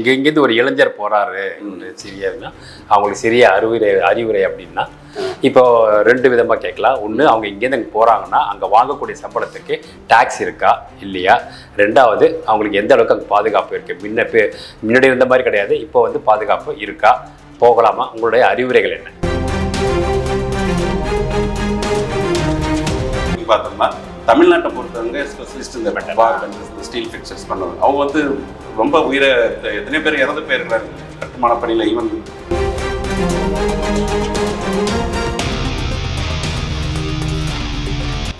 இங்க இங்கேருந்து ஒரு இளைஞர் போறாரு ஒரு சிறியர்னா அவங்களுக்கு சிறிய அறிவுரை அறிவுரை அப்படின்னா இப்போ ரெண்டு விதமா கேட்கலாம். ஒன்று அவங்க இங்கேருந்து அங்கே போறாங்கன்னா அங்கே வாங்கக்கூடிய சம்பளத்துக்கு டாக்ஸ் இருக்கா இல்லையா? ரெண்டாவது அவங்களுக்கு எந்த அளவுக்கு அங்கே பாதுகாப்பு இருக்கு? முன்ன முன்னாடி இருந்த மாதிரி கிடையாது இப்போ வந்து பாதுகாப்பு இருக்கா? போகலாமா? உங்களுடைய அறிவுரைகள் என்ன? பார்த்தோம்னா தமிழ்நாட்டை பொறுத்தவங்க ஸ்பெஷலிஸ்ட் இந்த பார் ஸ்டீல் ஃபிக்சர்ஸ் பண்ணுவாங்க அவங்க வந்து ரொம்ப உயிரை எத்தனை பேர் இறந்து போயிருக்கிறாங்க கட்டுமான பணியில் ஈவன்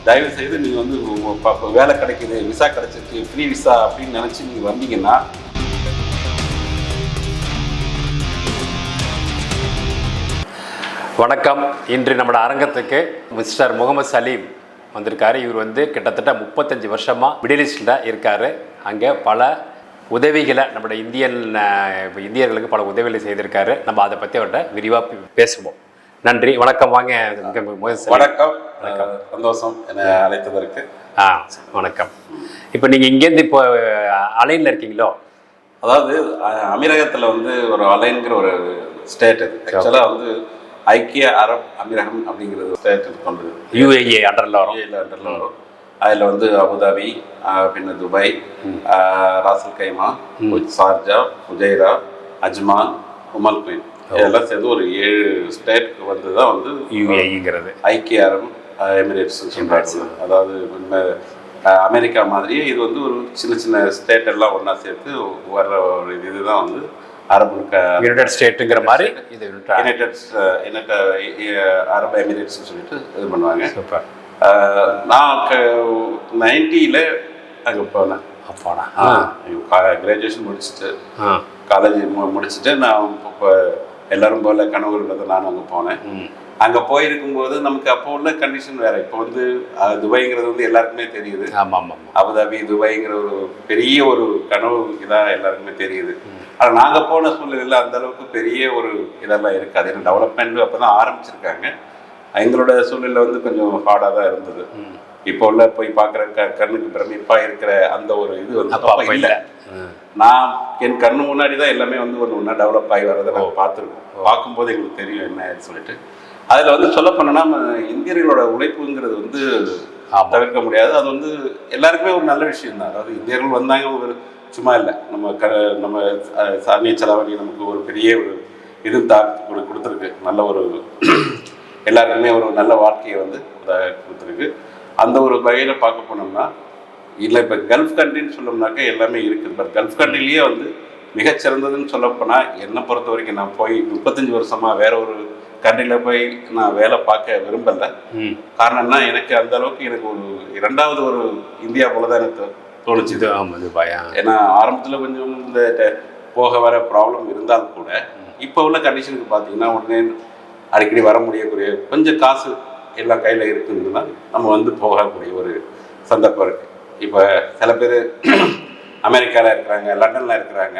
தயவு செய்து நீங்கள் வந்து வேலை கிடைக்குது விசா கிடைச்சிருக்கு ஃப்ரீ விசா அப்படின்னு நினச்சி நீங்கள் வந்தீங்கன்னா வணக்கம். இன்று நம்மளோட அரங்கத்துக்கு மிஸ்டர் முகமது சலீம் வந்திருக்காரு. இவர் வந்து கிட்டத்தட்ட முப்பத்தஞ்சு வருஷமாக மிடில் ஈஸ்டில் இருக்காரு. அங்கே பல உதவிகளை நம்மளோட இந்தியன் இந்தியர்களுக்கு பல உதவிகளை செய்திருக்காரு. நம்ம அதை பற்றி அவர்கிட்ட விரிவாக பேசுவோம். நன்றி. வணக்கம். வாங்க. வணக்கம். சந்தோஷம் என்னை அழைத்ததற்கு. ஆ வணக்கம். இப்போ நீங்கள் இங்கேருந்து இப்போ அலைனில் இருக்கீங்களோ? அதாவது அமீரகத்துல வந்து ஒரு அலைன்கிற ஒரு ஸ்டேட் ஆக்சுவலாக வந்து ஐக்கிய அரப் அமீரகம் அப்படிங்கிறது ஸ்டேட் கொண்டது. யூஏஏ அண்டரில் வரும். ல அண்டர்ல வரும். அதில் வந்து அபுதாபி பின்ன Dubai Ras al Khaimah Sharjah Fujairah Ajman Umm al Quwain இதெல்லாம் சேர்ந்து ஒரு ஏழு ஸ்டேட்க்கு வந்து தான் வந்து யூஏஇங்கிறது. ஐக்கிய அரபு எமிரேட்ஸ் சொல்றாங்க. அதாவது அமெரிக்கா மாதிரியே இது வந்து ஒரு சின்ன சின்ன ஸ்டேட் எல்லாம் ஒண்ணா சேர்த்து வர்ற ஒரு இதுதான் வந்து அரபு யுனைடெட் ஸ்டேட்டுங்கிற மாதிரி இது யுனைடெட் அரபு எமிரேட்ஸ்னு சொல்லிட்டு இது பண்ணுவாங்க. சூப்பர். நான் நைன்டியில் அங்கே போனேன். அப்பாடா கிராஜுவேஷன் முடிச்சுட்டு ஆ. காலேஜ் முடிச்சுட்டு நான் இப்போ எல்லாரும் போல கனவு இருந்தது நானும் அங்கே போனேன். அங்கே போயிருக்கும்போது நமக்கு அப்போ உள்ள கண்டிஷன் வேற. இப்போ வந்து துபாய்ங்கிறது வந்து எல்லாருக்குமே தெரியுது. ஆமாம் ஆமாம் அபுதாபி துபாய்ங்கிற ஒரு பெரிய ஒரு கனவு இதாக எல்லாருக்குமே தெரியுது. ஆனால் நாங்கள் போன சூழ்நிலையில் அந்த அளவுக்கு பெரிய ஒரு இதெல்லாம் இருக்காது. ஏன்னா டெவலப்மெண்ட் அப்போ தான் ஆரம்பிச்சிருக்காங்க. எங்களோட சூழ்நிலை வந்து கொஞ்சம் ஹார்டாக தான் இருந்தது. இப்போ உள்ள போய் பார்க்குற க கண்ணுக்கு பிரமிப்பாக இருக்கிற அந்த ஒரு இது வந்து அப்போ இல்லை. நான் என் கண்ணு முன்னாடி தான் எல்லாமே வந்து ஒன்று ஒன்றா டெவலப் ஆகி வர்றதை நாங்கள் பார்த்துருக்கோம். பார்க்கும்போது எங்களுக்கு தெரியும் என்ன சொல்லிட்டு. அதில் வந்து சொல்ல போனோம்னா நம்ம இந்தியர்களோட உழைப்புங்கிறது வந்து தவிர்க்க முடியாது. அது வந்து எல்லாருக்குமே ஒரு நல்ல விஷயம் தான். அதாவது இந்தியர்கள் வந்தாங்க ஒரு சும்மா இல்லை. நம்ம க நம்ம சாமிய செலவணி நமக்கு ஒரு பெரிய ஒரு இது தான் கொடு கொடுத்துருக்கு. நல்ல ஒரு எல்லாருக்குமே ஒரு நல்ல வாழ்க்கையை வந்து கொடுத்துருக்கு. அந்த ஒரு வகையில் பார்க்க போனோம்னா இல்லை இப்போ கல்ஃப் கண்ட்ரின்னு சொல்லணும்னாக்க எல்லாமே இருக்குது. பட் கல்ஃப் கண்ட்ரிலேயே வந்து மிகச்சிறந்ததுன்னு சொல்லப்போனால் என்னை பொறுத்த வரைக்கும் நான் போய் முப்பத்தஞ்சு வருஷமாக வேற ஒரு கண்ட்ரியில் போய் நான் வேலை பார்க்க விரும்பலை. காரணம்னா எனக்கு அந்த அளவுக்கு எனக்கு ஒரு இரண்டாவது ஒரு இந்தியா போல தான் எனக்கு தோணுச்சு ஆமாம் பயம். ஏன்னா ஆரம்பத்தில் கொஞ்சம் இந்த போக வர ப்ராப்ளம் இருந்தாலும் கூட இப்போ உள்ள கண்டிஷனுக்கு பார்த்தீங்கன்னா உடனே அடிக்கடி வர முடியக்கூடிய கொஞ்சம் காசு எல்லாம் கையில் இருக்குதுன்னா நம்ம வந்து போகக்கூடிய ஒரு சந்தர்ப்பம் இருக்குது இப்போ சில பேர் அமெரிக்காவில் இருக்கிறாங்க லண்டனில் இருக்கிறாங்க.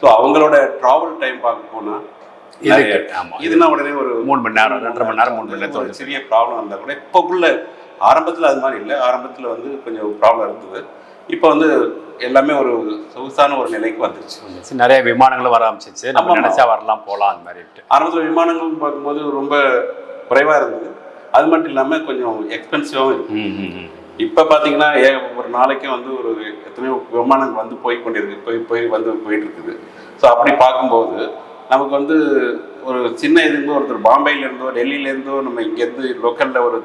ஸோ அவங்களோட ட்ராவல் டைம் பார்க்க போனால். இதுனா உடனே ஒரு மூணு மணி நேரம் ரெண்டரை மணி நேரம் மூணு மணி ஒரு நேரம் சிறிய ப்ராப்ளம் இருந்தால் கூட இப்போ உள்ள ஆரம்பத்தில் அது மாதிரி இல்லை. ஆரம்பத்தில் வந்து கொஞ்சம் ப்ராப்ளம் இருந்தது. இப்போ வந்து எல்லாமே ஒரு சொகுசான ஒரு நிலைக்கு வந்துருச்சு. நிறைய விமானங்களும் வர ஆரம்பிச்சிச்சு நம்ம. நினைச்சா வரலாம் போகலாம் அந்த மாதிரிட்டு ஆரம்பத்தில் விமானங்கள் பார்க்கும்போது ரொம்ப குறைவாக இருந்தது. அது மட்டும் இல்லாமல் கொஞ்சம் எக்ஸ்பென்சிவாகவும் இருக்கு. இப்போ பார்த்தீங்கன்னா ஏ ஒரு நாளைக்கே வந்து ஒரு எத்தனையோ விமானங்கள் வந்து போய் கொண்டிருக்கு. போய் போய் வந்து போயிட்டு இருக்குது. ஸோ அப்படி பார்க்கும்போது நமக்கு வந்து ஒரு சின்ன இதுங்க ஒருத்தர் பாம்பேல இருந்தோ டெல்லியில இருந்தோ நம்ம இங்கேருந்து லோக்கலில் ஒரு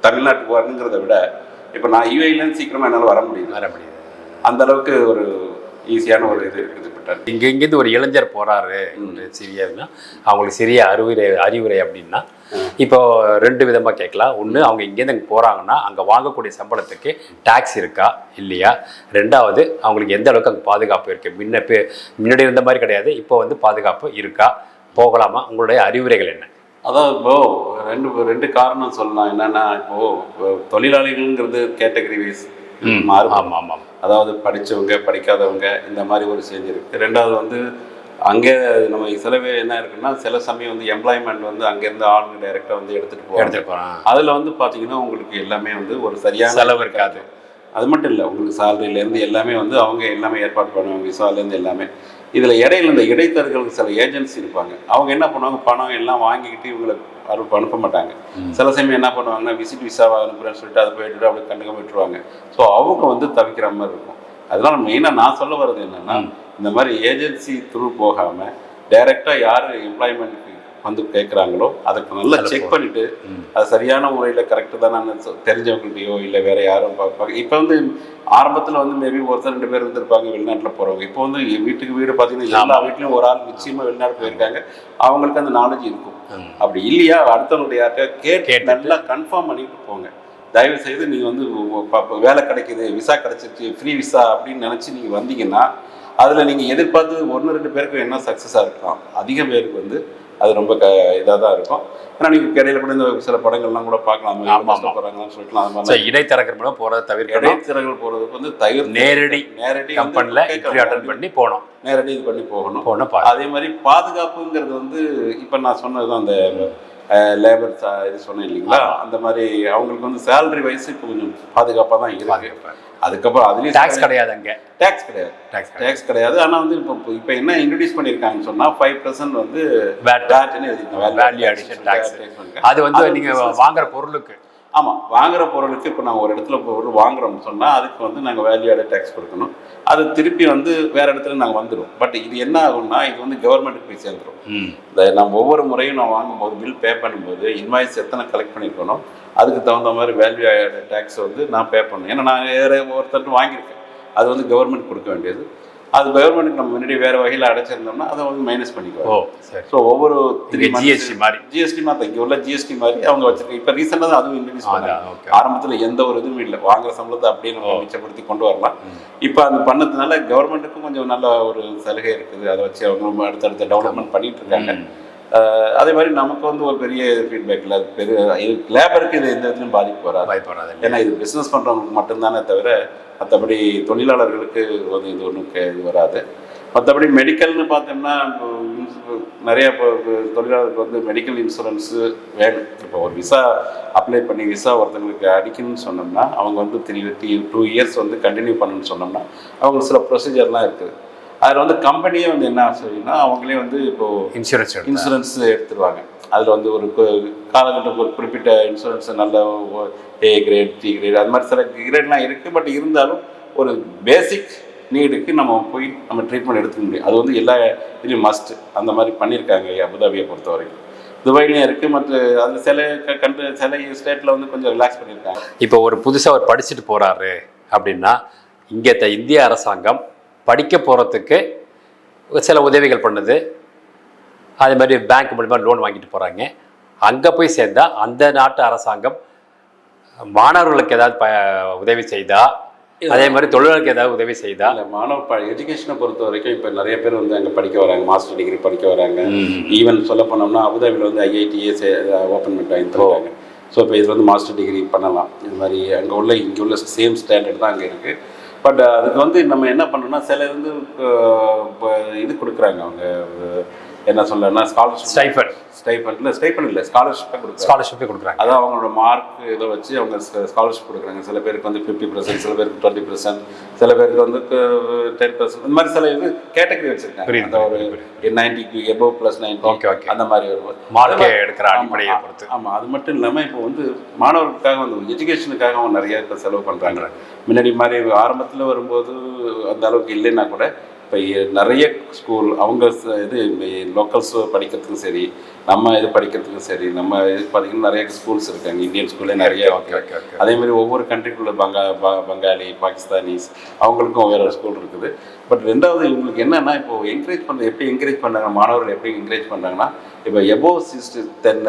தமிழ்நாட்டுக்கு வரணுங்கிறத விட இப்போ நான் யூஏலேருந்து சீக்கிரமாக என்னால் வர முடியுது. வர முடியுது. அந்த அளவுக்கு ஒரு ஈஸியான ஒரு இது இருக்குது பட் இங்க இங்கேருந்து ஒரு இளைஞர் போறாரு ஒரு சிறியர்னா அவங்களுக்கு சிறிய அறிவுரை அறிவுரை அப்படின்னா இப்போ ரெண்டு விதமா கேட்கலாம். ஒன்று அவங்க இங்கேருந்து அங்கே போறாங்கன்னா அங்கே வாங்கக்கூடிய சம்பளத்துக்கு டாக்ஸ் இருக்கா இல்லையா? ரெண்டாவது அவங்களுக்கு எந்த அளவுக்கு அங்கே பாதுகாப்பு இருக்கு? முன்ன முன்னாடி இருந்த மாதிரி கிடையாது இப்போ வந்து பாதுகாப்பு இருக்கா? போகலாமா? உங்களுடைய அறிவுரைகள் என்ன? அதான் இப்போ ரெண்டு ரெண்டு காரணம் சொல்லலாம். என்னன்னா இப்போ தொழிலாளிகள்ங்கிறது கேட்டகரி வைஸ் மாறும் ஆமாம் அதாவது படிச்சவங்க படிக்காதவங்க இந்த மாதிரி ஒரு சேஞ்ச் இருக்கு. ரெண்டாவது வந்து அங்கே நம்ம சில பேர் என்ன இருக்குன்னா சில சமயம் வந்து எம்ப்ளாய்மெண்ட் வந்து அங்கேருந்து ஆளுங்க டைரெக்டாக வந்து எடுத்துகிட்டு எடுத்துட்டு போகிறான் அதில் வந்து பார்த்தீங்கன்னா உங்களுக்கு எல்லாமே வந்து ஒரு சரியான செலவு இருக்காது. அது மட்டும் இல்லை உங்களுக்கு இருந்து எல்லாமே வந்து அவங்க எல்லாமே ஏற்பாடு பண்ணுவாங்க விசாலேருந்து எல்லாமே. இதில் இடையில இந்த இடைத்தரகர்கள் சில ஏஜென்சி இருப்பாங்க. அவங்க என்ன பண்ணுவாங்க? பணம் எல்லாம் வாங்கிக்கிட்டு இவங்களை அனுப்ப அனுப்ப மாட்டாங்க. சில சமயம் என்ன பண்ணுவாங்கன்னா விசிட் விசாவை அனுப்புறேன்னு சொல்லிட்டு அதை போயிட்டு அப்படியே கண்டுக்க விட்டுருவாங்க ஸோ அவங்க வந்து தவிக்கிற மாதிரி இருக்கும். அதனால மெயினாக நான் சொல்ல வர்றது என்னன்னா இந்த மாதிரி ஏஜென்சி த்ரூ போகாமல் டைரெக்டாக யார் எம்ப்ளாய்மெண்ட்டுக்கு வந்து கேட்குறாங்களோ அதுக்கு நல்லா செக் போ. பண்ணிட்டு ம். அது சரியான முறையில் கரெக்டு தானே தெரிஞ்சவங்கள்ட்டையோ இல்லை வேற யாரும் பார்ப்பாங்க இப்போ வந்து ஆரம்பத்தில் வந்து மேபி ஒருத்தர் ரெண்டு பேர் இருந்திருப்பாங்க வெளிநாட்டில் போகிறவங்க இப்போ வந்து வீட்டுக்கு வீடு பார்த்தீங்கன்னா எல்லா. வீட்லையும் ஒரு ஆள் நிச்சயமாக வெளிநாடு போயிருக்காங்க அவங்களுக்கு அந்த நாலேஜ் இருக்கும். அப்படி இல்லையா அடுத்தவங்களுடைய யார்கிட்ட கேட்டு. நல்லா கன்ஃபார்ம் பண்ணிட்டு போங்க தயவு செய்து நீங்கள் வந்து வேலை கிடைக்குது விசா கிடைச்சிருச்சு ஃப்ரீ விசா அப்படின்னு நினச்சி நீங்கள் வந்தீங்கன்னா அதில் நீங்கள் எதிர்பார்த்து ஒன்று ரெண்டு பேருக்கு என்ன சக்ஸஸாக இருக்கலாம் அதிக பேருக்கு வந்து அது ரொம்ப க இதாக தான் இருக்கும். ஏன்னா நீங்கள் இடையில கூட இந்த சில படங்கள்லாம் கூட பார்க்கலாம். அந்த மாதிரி ஆமா, ஆமா. கஷ்டப்படுறாங்கன்னு சொல்லிட்டு அது மாதிரி இடைத்தரகர் மூலம் போகிறத தவிர்க்கணும். இடைத்திறர்கள் போகிறதுக்கு வந்து தயிர் நேரடி நேரடி கம்பெனியில். இன்டர்வியூ அட்டன் பண்ணி போகணும். நேரடி இது பண்ணி போகணும். போகணும் அதே மாதிரி பாதுகாப்புங்கிறது வந்து இப்போ நான் சொன்னது அந்த லேபர் இது சொன்னேன் இல்லைங்களா? அந்த மாதிரி அவங்களுக்கு வந்து சேலரி வைஸ் இப்போ கொஞ்சம் பாதுகாப்பாக தான் இருக்கு. அதுக்கப்புறம் அதுலேயும் டாக்ஸ் கிடையாது அங்கே. டேக்ஸ் கிடையாது. டாக்ஸ் டேக்ஸ் கிடையாது. ஆனால் வந்து இப்போ இப்போ என்ன இன்ட்ரடியூஸ் பண்ணியிருக்காங்கன்னு சொன்னால் ஃபைவ் பர்சன்ட் வந்து வேட் வேட்னு Value addition tax. அது வந்து நீங்கள். வாங்குற பொருளுக்கு. ஆமாம் வாங்குற பொருளுக்கு இப்போ நாங்கள் ஒரு இடத்துல பொருள் வாங்குறோம்னு சொன்னால் அதுக்கு வந்து நாங்கள் வேல்யூ ஆடட் டேக்ஸ் கொடுக்கணும். அது திருப்பி வந்து வேற இடத்துல நாங்கள் வந்துடும் பட் இது என்ன ஆகும்னா இது வந்து கவர்மெண்ட்டுக்கு போய் சேர்ந்துடும் இந்த நம்ம ஒவ்வொரு முறையும் நான் வாங்கும்போது பில் பே பண்ணும்போது இன்வாய்ஸ் எத்தனை கலெக்ட் பண்ணியிருக்கணும் அதுக்கு தகுந்த மாதிரி வேல்யூ டேக்ஸ் வந்து நான் பே பண்ணணும். ஏன்னா நான் வேறு ஒருத்தர் வாங்கியிருக்கேன். அது வந்து கவர்மெண்ட் கொடுக்க வேண்டியது. அது கவர்மெண்ட்டுக்கு நம்ம முன்னாடி வேறு வகையில் அடைச்சிருந்தோம்னா அதை வந்து மைனஸ் ஓ பண்ணிக்குவோம் சரி. ஸோ ஒவ்வொரு த்ரீ GST மாதிரி. ஜிஎஸ்டி மாதிரி இங்கே உள்ள ஜிஎஸ்டி மாதிரி அவங்க வச்சிருக்காங்க இப்போ ரீசெண்டாக தான் அதுவும் இன்ட்ரடியூஸ் பண்ணாங்க. ஆரம்பத்தில் எந்த ஒரு இதுவும் இல்லை. வாங்குற சம்பளத்தை அப்படியே நம்ம. மிச்சப்படுத்தி கொண்டு வரலாம். இப்போ அது பண்ணதுனால கவர்மெண்ட்டுக்கும் கொஞ்சம் நல்ல ஒரு சலுகை இருக்குது. அதை வச்சு அவங்க அடுத்தடுத்த டெவலப்மெண்ட் பண்ணிட்டு இருக்காங்க. அதே மாதிரி நமக்கு வந்து ஒரு பெரிய ஃபீட்பேக் இல்லை. பெரிய லேபருக்கு இது எந்த விதத்துலையும் பாதிப்பு வராது. பயப்படாது ஏன்னா இது பிஸ்னஸ் பண்ணுறவங்களுக்கு மட்டும்தானே தவிர மற்றபடி தொழிலாளர்களுக்கு வந்து இது ஒன்றும் இது வராது. மற்றபடி மெடிக்கல்னு பார்த்தோம்னா நிறைய இப்போ தொழிலாளருக்கு வந்து மெடிக்கல் இன்சூரன்ஸு வேணும். இப்போ ஒரு விசா அப்ளை பண்ணி விசா ஒருத்தங்களுக்கு அடிக்கணும்னு சொன்னோம்னா அவங்க வந்து த்ரீ டூ இயர்ஸ் வந்து கண்டினியூ பண்ணணும்னு சொன்னோம்னா அவங்களுக்கு சில ப்ரொசீஜர்லாம் இருக்குது. அதில் வந்து கம்பெனியே வந்து என்ன சொல்லினா அவங்களே வந்து இப்போது இன்சூரன்ஸ். இன்சூரன்ஸ் எடுத்துருவாங்க. அதில் வந்து ஒரு காலகட்டம் ஒரு குறிப்பிட்ட இன்சூரன்ஸ் நல்ல ஏ கிரேட் டி கிரேட் அது மாதிரி சில கிரேட்லாம் இருக்குது பட் இருந்தாலும் ஒரு பேசிக் நீடுக்கு நம்ம போய் நம்ம ட்ரீட்மெண்ட் எடுத்துக்க முடியும். அது வந்து எல்லா இதுலேயும் மஸ்ட் அந்த மாதிரி பண்ணியிருக்காங்க அபுதாபியை பொறுத்த வரைக்கும் துபாயிலையும் இருக்குது மற்ற அது சில கண்ட்ரி சில ஸ்டேட்டில் வந்து கொஞ்சம் ரிலாக்ஸ் பண்ணியிருக்காங்க. இப்போ ஒரு புதுசாக அவர் படிச்சுட்டு போகிறாரு அப்படின்னா இங்கே இந்திய அரசாங்கம் படிக்க போகிறதுக்கு சில உதவிகள் பண்ணுது. அதே மாதிரி பேங்க் மூலிமா லோன் வாங்கிட்டு போகிறாங்க அங்கே போய் சேர்ந்தா அந்த நாட்டு அரசாங்கம் மாணவர்களுக்கு ஏதாவது ப உதவி செய்தா? அதே மாதிரி தொழிலாளருக்கு ஏதாவது உதவி செய்தா? இல்லை மாணவ ப எஜுகேஷனை பொறுத்த வரைக்கும் இப்போ நிறைய பேர் வந்து அங்கே படிக்க வராங்க. மாஸ்டர் டிகிரி படிக்க வராங்க. ஈவன் சொல்ல போனோம்னா அபுதாபியில் வந்து ஐஐடிஎஸ் ஓப்பன் பண்ணிட்டாங்க ஸோ இப்போ இது வந்து மாஸ்டர் டிகிரி பண்ணலாம். இது மாதிரி அங்கே உள்ள இங்கே உள்ள சேம் ஸ்டாண்டர்ட் தான் அங்கே இருக்குது பட் அதுக்கு uh, வந்து நம்ம என்ன பண்ணோம்னா சில வந்து இப்போ இது கொடுக்குறாங்க அவங்க என்ன சொல்லனா ஸ்காலர்ஷிப் ஸ்டைஃபன் ஸ்டைபண்ட் இல்லை ஸ்டைபண்ட் இல்லை ஸ்காலர்ஷிப்பை கொடுக்குறாங்க. ஸ்காலர்ஷிப்பே கொடுக்குறாங்க. அதான் அவங்களோட மார்க் இதை வச்சு அவங்க ஸ்காலர்ஷிப் கொடுக்குறாங்க. சில பேருக்கு வந்து ஃபிஃப்டி பர்சன்ட் சில பேருக்கு டுவெண்ட்டி பர்சன்ட் சில பேருக்கு வந்து டென் பர்சன்ட் இந்த மாதிரி சில இது கேட்டகரி வச்சிருக்காங்க. அந்த ஒரு நைன்டிக்கு above plus ninety Okay, okay. அந்த மாதிரி வரும் மார்க் எடுக்கிற அடிப்படையை பொறுத்து. ஆமாம் அது மட்டும் இல்லாமல் இப்போ வந்து மாணவர்களுக்காக வந்து எஜுகேஷனுக்காக அவங்க நிறைய இப்போ செலவு பண்ணுறாங்க முன்னாடி மாதிரி ஆரம்பத்தில் வரும்போது அந்த அளவுக்கு இல்லைன்னா கூட இப்போ நிறைய ஸ்கூல் அவங்க இது லோக்கல்ஸ் படிக்கிறதுக்கும் சரி நம்ம இது படிக்கிறதுக்கும் சரி நம்ம இது பார்த்தீங்கன்னா நிறைய ஸ்கூல்ஸ் இருக்காங்க. இந்தியன் ஸ்கூல்லே நிறைய ஓகே ஓகே ஓகே அதே மாதிரி ஒவ்வொரு கண்ட்ரிக்குள்ள பங்கா பங்காளி பாகிஸ்தானிஸ் அவங்களுக்கும் வேற ஸ்கூல் இருக்குது. பட் ரெண்டாவது இவங்களுக்கு என்னன்னா இப்போ என்கரேஜ் பண்ண எப்படி என்கரேஜ் பண்ணாங்க மாணவர்கள் எப்படி என்கரேஜ் பண்ணுறாங்கன்னா இப்போ above sixty ten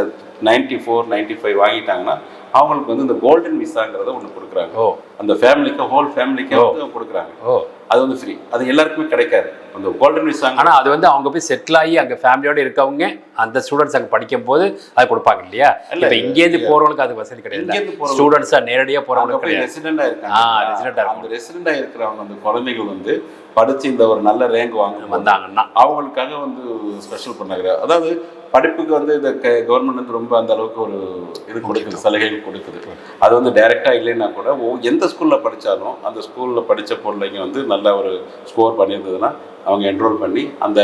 ninety four ninety five வாங்கிட்டாங்கன்னா அவங்களுக்கு வந்து இந்த கோல்டன் விசாங்கிறத ஒன்று கொடுக்குறாங்க. ஓ. அந்த ஃபேமிலிக்கு ஹோல் ஃபேமிலிக்கே வந்து கொடுக்குறாங்க. ஓ. அது வந்து ஃப்ரீ அது எல்லாருக்குமே கிடைக்காது. அந்த கோல்டன் விசாங்க ஆனா அது வந்து அவங்க போய் செட்டில் ஆகி அங்க ஃபேமிலியோட இருக்கவங்க அந்த ஸ்டூடெண்ட்ஸ் அங்க படிக்கும் போது அது கொடுப்பாங்க இல்லையா? இல்ல, இப்ப இங்கேருந்து இல்ல. போறவங்களுக்கு அது வசதி கிடையாது. இங்கேருந்து போறவங்க- ஸ்டூடெண்ட்ஸா நேரடியா அங்க போறவங்களுக்கு போய் கிடையாது. ரெசிடெண்டா ஆ, இருக்காங்க. ஆ அந்த ரெசிடெண்டா இருக்கிறவங்க அந்த குழந்தைகள் வந்து படிச்சு இந்த ஒரு நல்ல ரேங்க் வாங்க வந்தாங்கன்னா. அவங்களுக்காக வந்து ஸ்பெஷல் பண்ணாங்க அதாவது படிப்புக்கு வந்து இந்த கவர்மெண்ட் வந்து ரொம்ப அந்த அளவுக்கு ஒரு இது கொடுக்குது சலுகைகள் கொடுக்குது. அது வந்து டைரெக்டாக இல்லைன்னா கூட ஒ- எந்த ஸ்கூலில் படித்தாலும் அந்த ஸ்கூலில் படித்த பிள்ளைங்க வந்து நல்ல ஒரு ஸ்கோர் பண்ணியிருந்ததுன்னா அவங்க என்ரோல் பண்ணி அந்த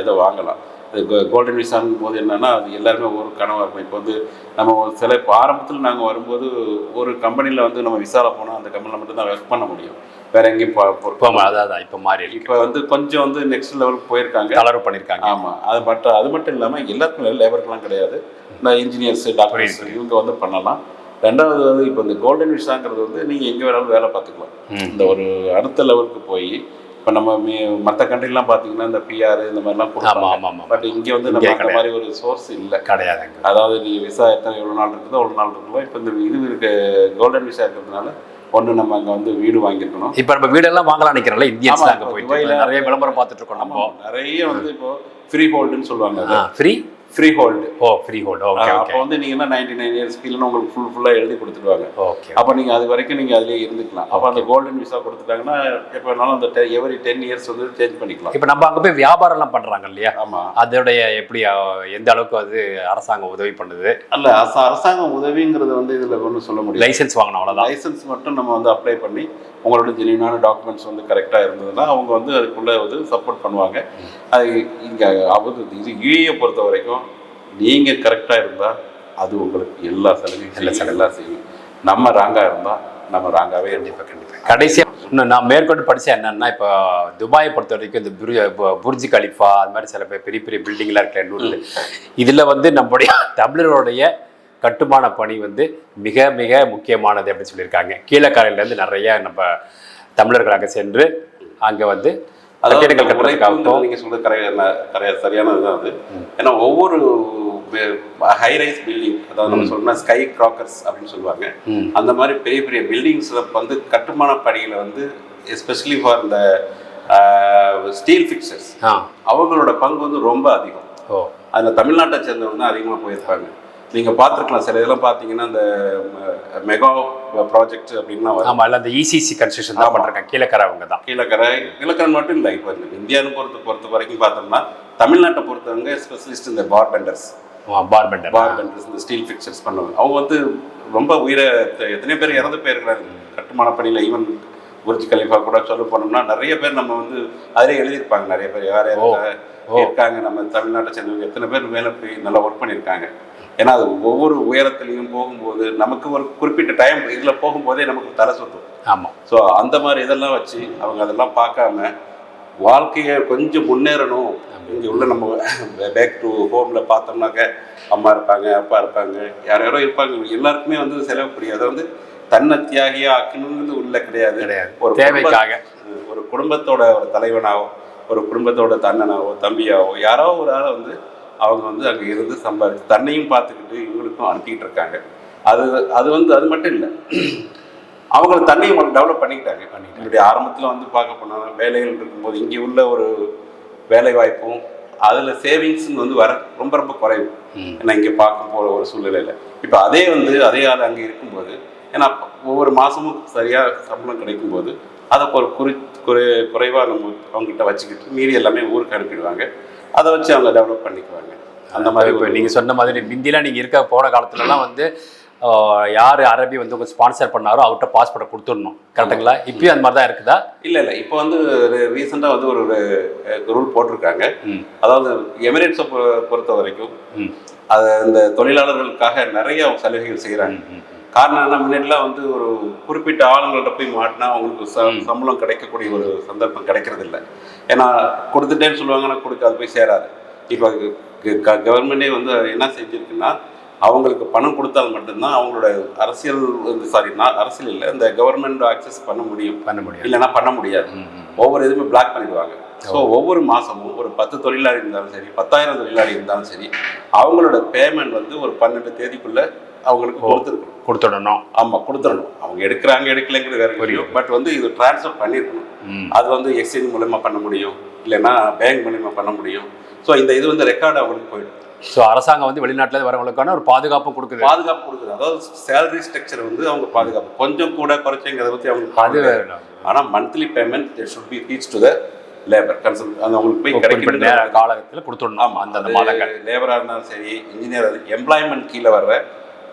இதை வாங்கலாம். கோல்டன் விசாங்கும் போது என்னன்னா அது எல்லாருமே ஒரு கனவாக இருக்கும். இப்போ வந்து நம்ம ஒரு சில இப்போ ஆரம்பத்தில் நாங்கள் வரும்போது ஒரு கம்பெனியில் வந்து நம்ம விசாவில் போனால் அந்த கம்பெனியில் மட்டும்தான் ஒர்க் பண்ண முடியும். வேற எங்கேயும் இப்போ அதான் இப்போ மாறி இப்போ வந்து கொஞ்சம் வந்து நெக்ஸ்ட் லெவலுக்கு போயிருக்காங்க. தளர்வு பண்ணியிருக்காங்க ஆமாம் அது மட்டும் அது மட்டும் இல்லாமல் எல்லாத்துக்குமே லேபருக்குலாம் கிடையாது. இந்த இன்ஜினியர்ஸ் டாக்டர்ஸ் இவங்க வந்து பண்ணலாம். ரெண்டாவது வந்து இப்போ இந்த கோல்டன் விசாங்கிறது வந்து நீங்கள் எங்கே வேணாலும் வேலை பார்த்துக்கலாம். ம். இந்த ஒரு அடுத்த லெவலுக்கு போய் இப்போ நம்ம மற்ற கண்ட்ரிலாம் பார்த்தீங்கன்னா இந்த பிஆர் இந்த மாதிரிலாம் ஆமா பட் இங்கே வந்து நம்ம அந்த மாதிரி ஒரு சோர்ஸ் இல்லை. கிடையாதுங்க அதாவது நீ விசா எத்தனை எவ்வளோ நாள் இருக்குதோ அவ்வளோ நாள் இருக்கலாம் இப்போ இந்த இது இருக்க கோல்டன் விசா இருக்கிறதுனால ஒன்று நம்ம அங்கே வந்து வீடு வாங்கியிருக்கணும். இப்போ நம்ம வீடெல்லாம் வாங்கலாம் நினைக்கிறோம்ல இந்தியன்ஸ் அங்கே போயிட்டு. நிறைய விளம்பரம் பார்த்துட்டு இருக்கோம் நம்ம. நிறைய வந்து இப்போ ஃப்ரீ ஹோல்டுன்னு சொல்லுவாங்க. Free free hold oh free hold okay அப்போ வந்து நீங்கன்னா நைன்டி நைன் இயர்ஸ் இல்லைன்னா உங்களுக்கு ஃபுல் ஃபுல்லாக எழுதி கொடுத்துருவாங்க ஓகே அப்போ நீங்கள் அது வரைக்கும் நீங்கள் அதிலே இருந்துக்கலாம். அப்போ அந்த கோல்டன் விசா கொடுத்துட்டாங்கன்னா எப்போ வேணாலும் அந்த எவரி டென் இயர்ஸ் வந்து சேஞ்ச் பண்ணிக்கலாம். இப்போ நம்ம அங்கே போய் வியாபாரம்லாம் பண்ணுறாங்க இல்லையா? ஆமாம் அதோடைய எப்படி எந்த அளவுக்கு அது அரசாங்கம் உதவி பண்ணுது? அல்ல அரச அரசாங்கம் உதவிங்கிறது வந்து இதில் ஒன்றும் சொல்ல முடியாது. லைசென்ஸ் வாங்கணும் அவ்வளோதான் லைசன்ஸ் மட்டும் நம்ம வந்து அப்ளை பண்ணி உங்களோட ஜெனியூனான டாக்குமெண்ட்ஸ் வந்து கரெக்டாக இருந்ததுன்னா அவங்க வந்து அதுக்குள்ளே வந்து சப்போர்ட் பண்ணுவாங்க. அது இங்கே அவது இது யூஏ பொறுத்த வரைக்கும் நீங்கள் கரெக்டாக இருந்தால் அது உங்களுக்கு எல்லா சலுகையும் எல்லா எல்லாம் செய்யும். நம்ம ராங்காக இருந்தால் நம்ம ராங்காகவே கண்டிப்பாக கண்டிப்பாக கடைசியாக இன்னும் நான் மேற்கொண்டு படித்தேன் என்னன்னா இப்போ துபாயை பொறுத்த வரைக்கும் இந்த புரு பு- புர்ஜ் கலிஃபா அது மாதிரி சில பேர் பெரிய பெரிய பில்டிங்லாம் இருக்கு எண்ணூரில் இதில் வந்து நம்முடைய தமிழருடைய கட்டுமான பணி வந்து மிக மிக முக்கியமானது அப்படின்னு சொல்லியிருக்காங்க. கீழக்கரையிலேருந்து நிறைய நம்ம தமிழர்களாக சென்று அங்கே வந்து கட்டிடங்கள் கட்டுறதுக்காகட்டும் நீங்கள் சொல்றது கரைய கரைய சரியானது தான் அது. ஏன்னா ஒவ்வொரு ஹை ரைஸ் பில்டிங் அதாவது நம்ம சொல்லணும்னா ஸ்கை கிராக்கர்ஸ் அப்படின்னு சொல்லுவாங்க. அந்த மாதிரி பெரிய பெரிய பில்டிங்ஸில் வந்து கட்டுமான பணியில் வந்து எஸ்பெஷலி ஃபார் இந்த ஸ்டீல் ஃபிக்சர்ஸ் அவங்களோட பங்கு வந்து ரொம்ப அதிகம். அதில் தமிழ்நாட்டை சேர்ந்தவங்க தான் அதிகமாக போயிருப்பாங்க. நீங்கள் பார்த்துருக்கலாம் சில இதெல்லாம் பார்த்தீங்கன்னா இந்த மெகா ப்ராஜெக்ட் அப்படின்லாம் வரும். ஆமாம் இல்லை அந்த இசிசி கன்ஸ்ட்ரக்ஷன் தான் பண்ணுறாங்க கீழக்கரை அவங்க தான். கீழக்கரை கீழக்கரை மட்டும் இல்லை. இப்போ இந்த இந்தியான்னு பொறுத்த பொறுத்த வரைக்கும் பார்த்தோம்னா தமிழ்நாட்டை பொறுத்தவங்க ஸ்பெஷலிஸ்ட் இந்த bar benders barbender bar benders இந்த ஸ்டீல் ஃபிக்சர்ஸ் பண்ணுவாங்க. அவங்க வந்து ரொம்ப உயிரை எத்தனை பேர் இறந்து போயிருக்கிறாங்க. கட்டுமான பணியில் ஈவன் புர்ஜ் கலிஃபா கூட சொல்ல போனோம்னா நிறைய பேர் நம்ம வந்து அதிலே எழுதியிருப்பாங்க. நிறைய பேர் யார் யார். இருக்காங்க. நம்ம தமிழ்நாட்டை சேர்ந்தவங்க எத்தனை பேர் மேலே போய் நல்லா ஒர்க் பண்ணியிருக்காங்க. ஏன்னா அது ஒவ்வொரு உயரத்துலையும் போகும்போது நமக்கு ஒரு குறிப்பிட்ட டைம் இதில் போகும்போதே நமக்கு தலை சுத்தும். ஆமாம் ஸோ அந்த மாதிரி இதெல்லாம் வச்சு அவங்க அதெல்லாம் பார்க்காம வாழ்க்கையை கொஞ்சம் முன்னேறணும். இங்கே உள்ள நம்ம பேக் டு ஹோமில் பார்த்தோம்னாக்க அம்மா இருப்பாங்க அப்பா இருப்பாங்க யார் யாரோ இருப்பாங்க. எல்லாருக்குமே வந்து செலவு புரியும். அதை வந்து தன்னை தியாகியா ஆக்கணுங்கிறது உள்ள கிடையாது. கிடையாது. ஒரு தேவைக்காக. ஒரு குடும்பத்தோட ஒரு தலைவனாவோ ஒரு குடும்பத்தோட தன்னனாவோ தம்பியாவோ யாரோ ஒரு ஆளை வந்து அவங்க வந்து அங்கே இருந்து சம்பாதிச்சு தன்னையும் பார்த்துக்கிட்டு இவங்களுக்கும் அனுப்பிக்கிட்டு இருக்காங்க. அது அது வந்து அது மட்டும் இல்லை. அவங்கள தன்னையும் டெவலப் பண்ணிக்கிட்டாங்க. என்னுடைய ஆரம்பத்தில் வந்து பார்க்க போனாங்க வேலைகள் இருக்கும்போது இங்கே உள்ள ஒரு வேலை வாய்ப்பும் அதில் சேவிங்ஸ்னு வந்து வர ரொம்ப ரொம்ப குறைவு. ஏன்னா இங்கே பார்க்க போகிற ஒரு சூழ்நிலையில். இப்போ அதே வந்து அதே ஆள் அங்கே இருக்கும்போது ஏன்னா ஒவ்வொரு மாதமும் சரியாக சம்பளம் கிடைக்கும்போது அதை ஒரு குறி குறை குறைவாக நம்ம அவங்ககிட்ட வச்சுக்கிட்டு மீதி எல்லாமே ஊருக்கு அனுப்பிடுவாங்க. அதை வச்சு அவங்க டெவலப் பண்ணிக்குவாங்க. அந்த மாதிரி இப்போ நீங்கள் சொன்ன மாதிரி முந்திலாம் நீங்கள் இருக்க போன காலத்துலலாம் வந்து யார் அரபி வந்து உங்க ஸ்பான்சர் பண்ணாரோ அவர்கிட்ட பாஸ்போர்ட்டை கொடுத்துடணும். கரெக்டுங்களா இப்பயும் அந்த மாதிரி தான் இருக்குதா? இல்லை இல்லை. இப்போ வந்து ரீசெண்டாக வந்து ஒரு ரூல் போட்டிருக்காங்க. அதாவது எமிரேட்ஸை பொறுத்த வரைக்கும் அது இந்த தொழிலாளர்களுக்காக நிறைய சலுகைகள் செய்கிறாங்க. காரணம் என்ன முன்னாடிலாம் வந்து ஒரு குறிப்பிட்ட ஆளுங்கள்ட்ட போய் மாட்டினா அவங்களுக்கு ச சம்பளம் கிடைக்கக்கூடிய ஒரு சந்தர்ப்பம் கிடைக்கிறது இல்லை ஏன்னா கொடுத்துட்டேன்னு சொல்லுவாங்க ஆனால் கொடுக்க அது போய் சேராது. இப்போ கவர்மெண்டே வந்து என்ன செஞ்சிருக்குன்னா அவங்களுக்கு பணம் கொடுத்தால் மட்டும்தான் அவங்களோட அரசியல் சாரி நான் அரசியல் இல்லை இந்த கவர்மெண்ட் அக்சஸ் பண்ண முடியும். பண்ண முடியும் இல்லைன்னா பண்ண முடியாது. ஒவ்வொரு இதுவுமே பிளாக் பண்ணிடுவாங்க. ஸோ ஒவ்வொரு மாதமும் ஒரு பத்து தொழிலாளி இருந்தாலும் சரி பத்தாயிரம் தொழிலாளி இருந்தாலும் சரி அவங்களோட பேமெண்ட் வந்து ஒரு பன்னெண்டு தேதிக்குள்ள அவங்களுக்கு கொடுத்துருக்கணும். கொடுத்துடணும். ஆமாம் கொடுத்துடணும். அவங்க எடுக்கிறாங்க எடுக்கலைங்கிறது வேற விஷயம். பட் வந்து இது ட்ரான்ஸ்ஃபர் பண்ணியிருக்கணும் அது வந்து எக்ஸ்சேஞ்ச் மூலமா பண்ண முடியும். இல்லைன்னா பேங்க் மூலமா பண்ண முடியும். ஸோ இந்த இது வந்து ரெக்கார்டு அவங்களுக்கு போயிடும். ஸோ அரசாங்கம் வந்து வெளிநாட்டில் வரவங்களுக்கான ஒரு பாதுகாப்பும் கொடுக்குது. பாதுகாப்பு கொடுக்குது. அதாவது சேலரி ஸ்ட்ரக்சர் வந்து அவங்க பாதுகாப்பு. கொஞ்சம் கூட குறைச்சங்கிறத பற்றி அது அவங்க வேற ஆனால் monthly payment should be reach to the labour consul அந்த அவங்களுக்கு போய் கிடைக்கிற நேர காலகட்டத்தில் கொடுத்துடணும். ஆமா அந்தந்த மாதங்கள். லேபராக இருந்தாலும் சரி இன்ஜினியர் எம்ப்ளாய்மெண்ட் கீழே வர்ற